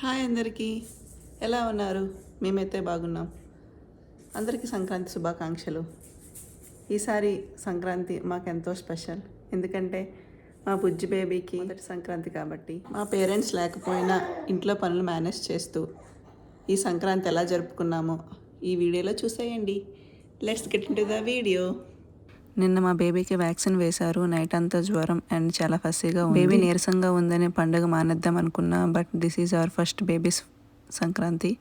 Hi అందరికీ. ఎలా ఉన్నారు? మేమైతే బాగున్నాం. అందరికీ సంక్రాంతి శుభాకాంక్షలు. ఈసారి సంక్రాంతి మాకెంతో స్పెషల్. ఎందుకంటే మా బుజ్జి బేబీకి మొదటి సంక్రాంతి కాబట్టి మా పేరెంట్స్ లేకపోయినా ఇంట్లో పనులు మేనేజ్ చేస్తూ ఈ సంక్రాంతి ఎలా జరుపుకున్నామో ఈ వీడియోలో చూసేయండి. Let's get into the video. నిన్న మా బేబీకి వ్యాక్సిన్ వేశారు. నైట్ అంతా జ్వరం అండ్ చాలా ఫస్సీగా ఉంది. బేబీ నీరసంగా ఉందని పండుగ మానేద్దాం అనుకున్నా but this is our first baby's Sankranti.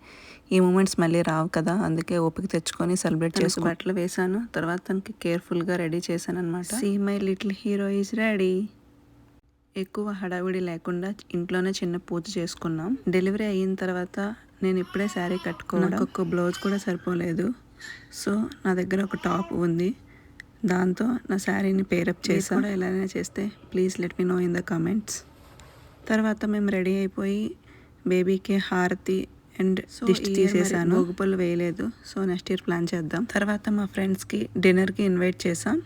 ఈ మూమెంట్స్ మళ్ళీ రావు కదా అందుకే ఓపిక తెచ్చుకొని సెలబ్రేట్ చేసి బట్టలు వేశాను. తర్వాత తనకి కేర్ఫుల్గా రెడీ చేశాను అనమాట see my little hero is ready. ఎక్కువ హడావిడి లేకుండా ఇంట్లోనే చిన్న పూజ చేసుకున్నాం. డెలివరీ అయిన తర్వాత నేను ఇప్పుడే శారీ కట్టుకున్నాను నాకు ఒక్క బ్లౌజ్ కూడా సరిపోలేదు. సో నా దగ్గర ఒక టాప్ ఉంది. దాంతో నా శారీని పేరప్ చేసి కూడా ఎలాగైనా చేస్తే please let me know in the comments తర్వాత మేము రెడీ అయిపోయి బేబీకి హారతి అండ్ దిష్టి తీసేసాను భోగిపళ్ళు వేయలేదు. సో నెక్స్ట్ ఇయర్ ప్లాన్ చేద్దాం. తర్వాత మా ఫ్రెండ్స్కి డిన్నర్కి ఇన్వైట్ చేసాం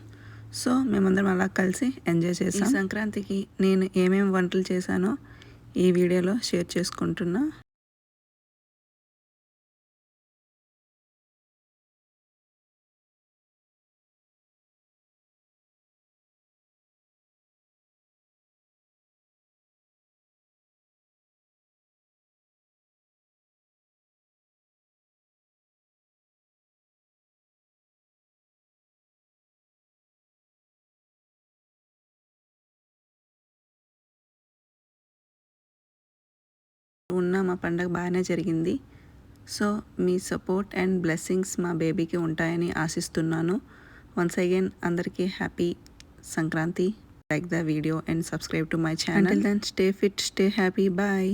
సో మేమందరం అలా కలిసి ఎంజాయ్ చేసాం సంక్రాంతికి నేను ఏమేమి వంటలు చేశానో ఈ వీడియోలో షేర్ చేసుకుంటున్నా. మా పండగ బాగానే జరిగింది. సో మీ సపోర్ట్ అండ్ బ్లెస్సింగ్స్ మా బేబీకి ఉంటాయని ఆశిస్తున్నాను. వన్స్ అగైన్ అందరికీ happy Sankranti. Like the video and subscribe to my channel. Then stay fit stay happy bye